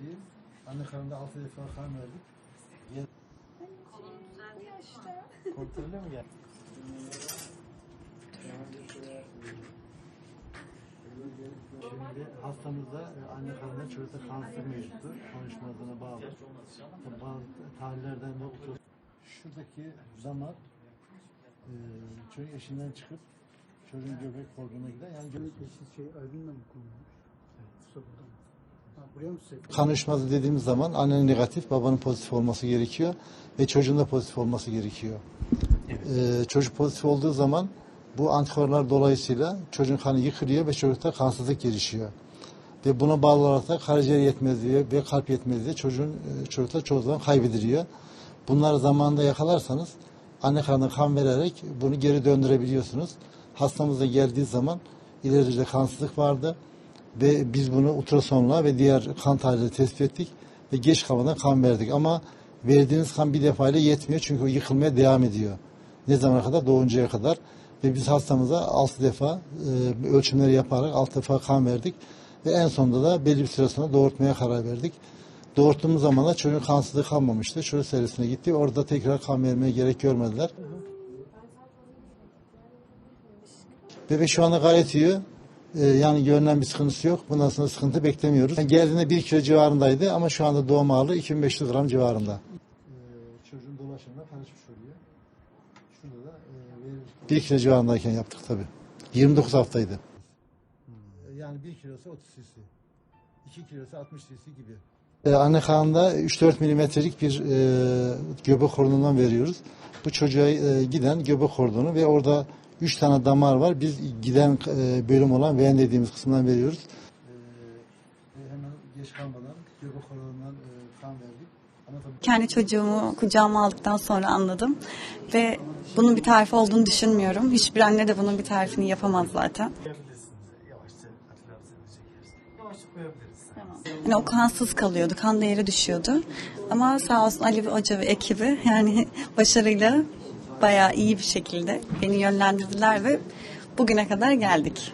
iyi. Anne karnında altı defa kan verdik. Gel. Kontrolle mi gel? Şimdi hastamızda anne karnında çocukta kanser mevcuttur. Konuşmalarına bağlı. Bazı tarihlerden de otur. Şuradaki damar e, çocuk eşinden çıkıp çocuğun göbek kordona gider. Yani göbek Eşsiz şey albümle mi konulmuş? Yoksa kan dediğimiz zaman annenin negatif, babanın pozitif olması gerekiyor ve çocuğun da pozitif olması gerekiyor. Ee, çocuk pozitif olduğu zaman bu antikorlar dolayısıyla çocuğun kanı yıkılıyor ve çocukta kansızlık gelişiyor. Ve buna bağlı olarak da karaciğer yetmezliği ve kalp yetmezliği çocuğun e, çocukta çoğu zaman kaybediliyor. Bunları zamanında yakalarsanız anne karnına kan vererek bunu geri döndürebiliyorsunuz. Hastamız da geldiği zaman ileride kansızlık vardı ve biz bunu ultrasonla ve diğer kan tahlilleri tespit ettik ve geç kalmadan kan verdik ama verdiğiniz kan bir defa ile yetmiyor çünkü o yıkılmaya devam ediyor. Ne zamana kadar? Doğuncaya kadar. Ve biz hastamıza 6 defa e, ölçümleri yaparak 6 defa kan verdik. Ve en sonunda da belli bir süre sonra doğurtmaya karar verdik. Doğurttuğumuz zaman da çocuğun kansızlığı kalmamıştı. Çocuk servisine gitti. Orada tekrar kan vermeye gerek görmediler. Bebek şu anda gayet iyi. Ee, yani görünen bir sıkıntısı yok. Bundan sonra sıkıntı beklemiyoruz. Yani geldiğinde 1 kilo civarındaydı ama şu anda doğum ağırlığı 2500 gram civarında. çocuğun dolaşımına karışmış oluyor. Şurada da 1 kilo civarındayken yaptık tabii. 29 haftaydı. Yani 1 kilosu 30 cc. 2 kilosu 60 cc gibi. Ee, anne karnında 3-4 milimetrelik bir e, göbek kordonundan veriyoruz. Bu çocuğa e, giden göbek kordonu ve orada 3 tane damar var. Biz giden e, bölüm olan vein dediğimiz kısımdan veriyoruz. hemen geç kalmadan göbek kordonundan kan verdik. Ama tabii Kendi çocuğumu kucağıma aldıktan sonra anladım ve bunun bir tarifi olduğunu düşünmüyorum. Hiçbir anne de bunun bir tarifini yapamaz zaten. Yavaşça atlarsanız çekeriz. Yavaşça koyabiliriz. Yani o kansız kalıyordu, kan değeri düşüyordu. Ama sağ olsun Ali Hoca ve ekibi yani başarıyla bayağı iyi bir şekilde beni yönlendirdiler ve bugüne kadar geldik.